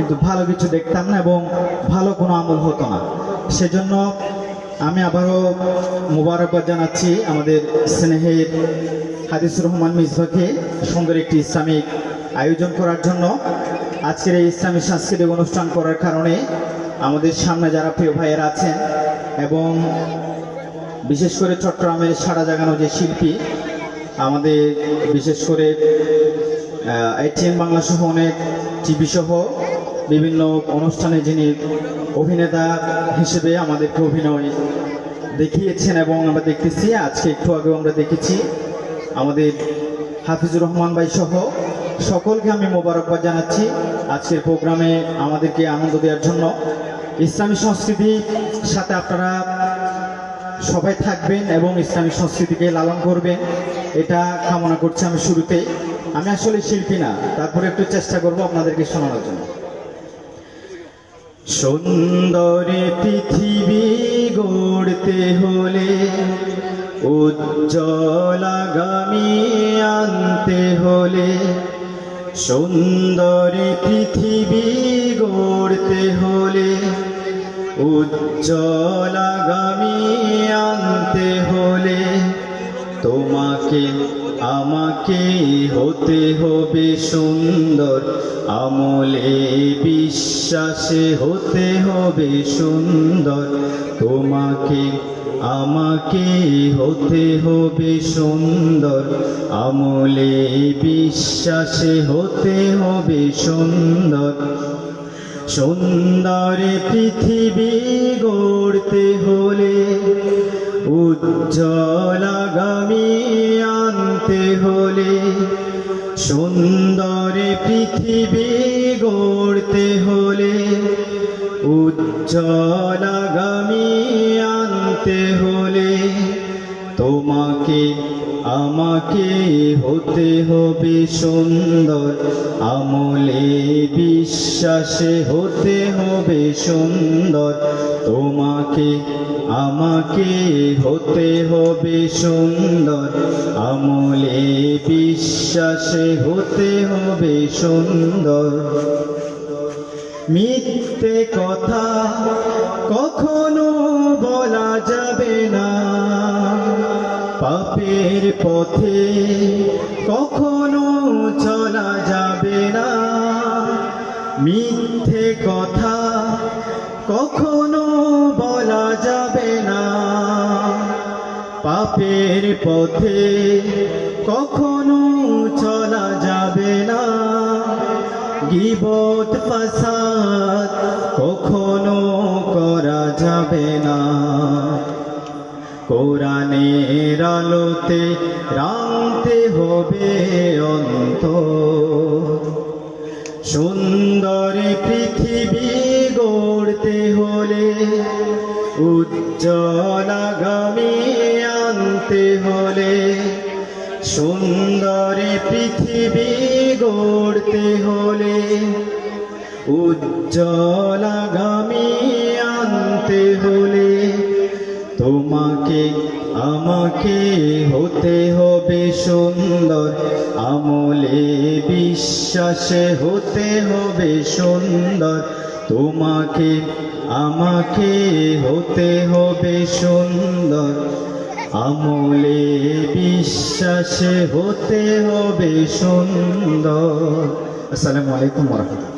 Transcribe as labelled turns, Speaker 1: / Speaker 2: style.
Speaker 1: কিন্তু ভালো কিছু দেখতাম না এবং ভালো কোনো আমল হতো না। সেজন্য আমি আবারও মোবারকবাদ জানাচ্ছি আমাদের স্নেহের হাদিসুর রহমান মিসবাকে সুন্দর একটি ইসলামিক আয়োজন করার জন্য। আজকের এই ইসলামী সাংস্কৃতিক অনুষ্ঠান করার কারণে আমাদের সামনে যারা প্রিয় ভাইয়েরা আছেন এবং বিশেষ করে চট্টগ্রামের সাড়া জাগানো যে শিল্পী, আমাদের বিশেষ করে আইটিএন বাংলা সহ অনেক টিভি সহ বিভিন্ন অনুষ্ঠানে যিনি অভিনেতা হিসেবে আমাদেরকে অভিনয় দেখিয়েছেন এবং আমরা দেখতেছি, আজকে একটু আগেও আমরা দেখেছি আমাদের হাফিজুর রহমান ভাই সহ সকলকে আমি মোবারকবাদ জানাচ্ছি আজকের প্রোগ্রামে আমাদেরকে আনন্দ দেওয়ার জন্য। ইসলামী সংস্কৃতির সাথে আপনারা সবাই থাকবেন এবং ইসলামী সংস্কৃতিকে লালন করবেন, এটা কামনা করছি আমি শুরুতেই আমি আসলে শিল্পী না, তারপরে একটু চেষ্টা করব আপনাদেরকে শোনানোর জন্য। সুন্দরে পৃথিবী গড়তে হলে উজ্জ্বল আগামী আনতে হলে সুন্দরী পৃথিবী গড়তে হলে উজ্জ্বল তোমাকে, আমাকে হতে হবে সুন্দর। আমলে বিশ্বাসে হতে হবে সুন্দর। তোমাকে, আমাকে হতে হবে সুন্দর। আমলে বিশ্বাসে হতে হবে সুন্দর। সুন্দর পৃথিবী গড়তে হলে উজ্জ্বল আগামী আনতে হলে সুন্দর পৃথিবী গড়তে হলে উজ্জ্বল আগামী আনতে হলে তোমাকে আমাকে হতে হবে সুন্দর। আমলে বিশ্বাসে হতে হবে সুন্দর। তোমাকে, আমাকে হতে হবে সুন্দর। আমলে বিশ্বাসে হতে হবে সুন্দর। মিথ্যে কথা কখনো বলা যাবে না। পাপের পথে কখনো চলা যাবে না। মিথ্যে কথা কখনো বলা যাবে না। পাপের পথে কখনো চলা যাবে না। গিবত ফাসাদ কখনো করা যাবে না। আলোতে রাঙতে হবে অন্ত সুন্দর পৃথিবী গড়তে হলে উজ্জ্বল আগামী আনতে হলে সুন্দর পৃথিবী গড়তে হলে উজ্জ্বল আগামী আনতে হলে তোমাকে আমাকে হতে হবে সুন্দর, আমলে বিশ্বাসে হতে হবে সুন্দর। তোমাকে, আমাকে হতে হবে সুন্দর, আমলে বিশ্বাসে হতে হবে সুন্দর। আসসালামু আলাইকুম রহমতুল্লাহ।